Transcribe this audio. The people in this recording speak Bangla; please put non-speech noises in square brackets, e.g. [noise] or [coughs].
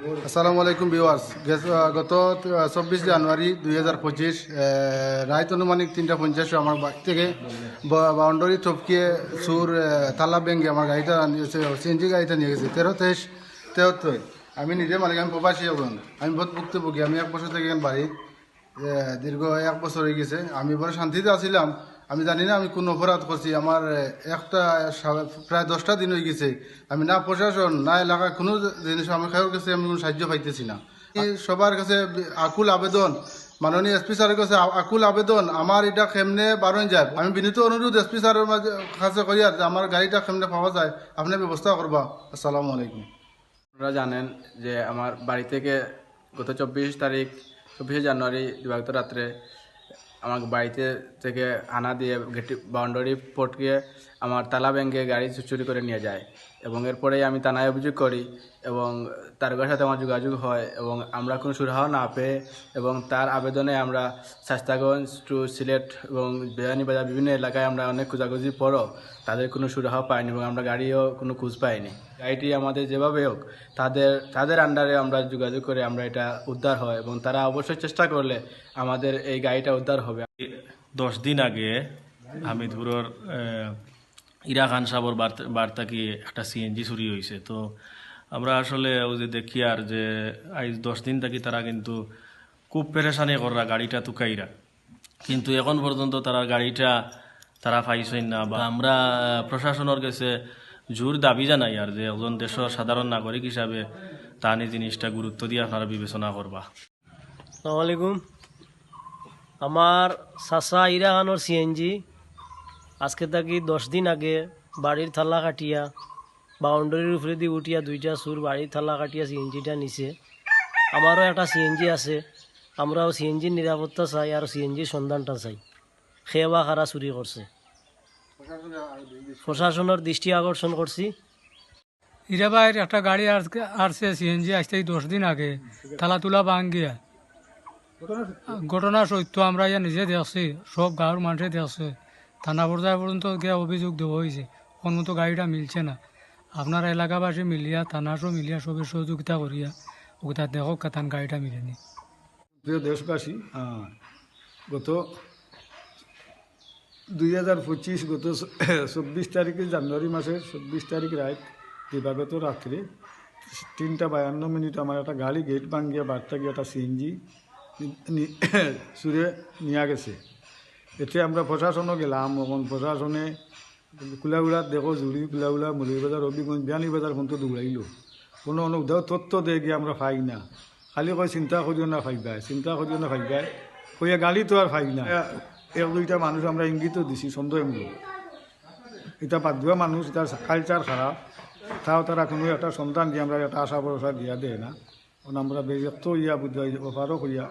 আসসালামু আলাইকুম ভিউয়ার্স। গত চব্বিশ জানুয়ারি দুই হাজার পঁচিশ রাত অনুমানিক তিনটা পঞ্চাশে আমার বাড়ি থেকে বাউন্ডারি টপকিয়ে সুর তালা ব্যাঙ্গে আমার গাড়িটা নিয়েছে, সিএনজি গাড়িটা নিয়ে গেছে, তেরো তেইশ তেহত্তর। আমি নিজে মালিক, আমি প্রবাসী হবেন আমি বহুত ভুক্তভোগী, আমি এক বছর থেকে এখানে বাড়ি দীর্ঘ এক বছর হয়ে গেছে। আমি বড় শান্তিতে আছিলাম আমি জানি না, আমি কোন অপরাধ করছি। আমার একটা প্রায় দশটা দিন হয়ে গেছে। আমি না প্রশাসন, না এলাকা, কোনো জিনিস আমি কারোর কাছে আমি কোনো সাহায্য পাইতেছি না। সবার কাছে আকুল আবেদন। মাননীয় এসপি স্যারের কাছে আকুল আবেদন। আমার এটা কেমনে বারণ যায়? আমি বিনীত অনুরোধ এসপি স্যারের মাঝে, কাছে করি আর আমার গাড়িটা কেমনে পাওয়া যায়? আপনি ব্যবস্থা করবা। আসসালামু আলাইকুম। আপনারা জানেন যে আমার বাড়ি থেকে গত চব্বিশ তারিখ, চব্বিশে জানুয়ারি দিবাগত রাত্রে আমার বাড়িতে থেকে আনা দিয়ে গেটি বাউন্ডারি পটকে আমার তালা ব্যাঙ্গে গাড়ি চুরি করে নিয়ে যায়। এবং এরপরেই আমি থানায় অভিযোগ করি এবং তার সাথে আমার যোগাযোগ হয় এবং আমরা কোনো সুরাহা না পেয়ে এবং তার আবেদনে আমরা শাস্তাগঞ্জ টু সিলেট এবং বেয়ানীবাজার বিভিন্ন এলাকায় আমরা অনেক খোঁজাখুঁজির পরও তাদের কোনো সুরাহা পাইনি এবং আমরা গাড়িও কোনো খোঁজ পাইনি। গাড়িটি আমাদের যেভাবে হোক তাদের তাদের আন্ডারে আমরা যোগাযোগ করে আমরা এটা উদ্ধার হয় এবং তারা অবশ্যই চেষ্টা করলে আমাদের এই গাড়িটা উদ্ধার হবে। দশ দিন আগে আমি হামিদপুরের ইরা খান সাহর বার্তা কি একটা সিএনজি চুরি হয়েছে তো আমরা আসলে ওই যে দেখি আর যে আজ দশ দিন থাকি তারা কিন্তু খুব পেরেশানি করা গাড়িটা তুকাইরা। কিন্তু এখন পর্যন্ত তারা গাড়িটা তারা পাইছেন না বা আমরা প্রশাসনের কাছে জোর দাবি জানাই আর যে একজন দেশের সাধারণ নাগরিক হিসাবে তানি জিনিসটা গুরুত্ব দিয়ে আপনারা বিবেচনা করবা। আসসালামাইকুম আমার চাচা ইরা খানোর সিএনজি আজকে থাকি দশ দিন আগে বাড়ির থালা কাটিয়া, বাউন্ডারির উপরে দিয়ে উঠিয়া দুইটা সুর বাড়ির থালা কাটিয়া সিএনজিটা নিছে। আমারও একটা সিএনজি আছে, আমরাও সিএনজির নিরাপত্তা চাই আর সিএনজির সন্ধানটা চাই। খেয়ে খারা চুরি করছে? প্রশাসনের দৃষ্টি আকর্ষণ করছি হীরাবাইয়ের একটা গাড়ি আসছে সিএনজি আসতে দশ দিন আগে, থালা তুলা ভাঙ্গিয়া ঘটনা সত্য। আমরা নিজে দেখছি, সব গাঁৱৰ মানুহে দেখছে। থানা পর্যায় পর্যন্ত গিয়ে অভিযোগ দেওয়া হয়েছে? কোন মতো গাড়িটা মিলছে না। আপনার এলাকাবাসী মিলিয়া থানাসও মিলিয়া সবের সহযোগিতা করিয়া ওটা দেখো কাতান গাড়িটা মিলেনি। প্রিয় দেশবাসী গত দুই হাজার পঁচিশ, গত চব্বিশ তারিখে জানুয়ারি মাসের চব্বিশ তারিখ রাত, দিবাগত রাত্রে তিনটা বায়ান্ন মিনিট আমার একটা গাড়ি গেট ভাঙ্গিয়া বার্তা গিয়ে একটা সিএনজি [coughs] সুরে নিয়ে গেছে। এতে আমরা প্রশাসনও গেলাম এখন প্রশাসনে কুলাগুড়াত দেখো জুড়ি কুলাগুড়া মুরগিবাজার রবিগঞ্জ বিয়ানীবাজার পর্যন্ত দৌড়াইলো কোনো অনুদাও তথ্য দিয়ে গিয়ে আমরা পাই না। খালি কয় চিন্তা করিও না ফাইবাই চিন্তা করিও না ফাইবাই কইয়া গাড়ি তো আর ফাই না। এক দুইটা মানুষ আমরা ইঙ্গিতও দিছি সন্দেহমূলক এটা বাদ দেওয়া মানুষ তার কালচার খারাপ তাও তারা কোনো একটা সন্তান দিয়ে আমরা একটা আশা ভরসা দিয়া দেয় না। আমরা ব্যক্ত ইয়া বুঝাই পারো কইয়া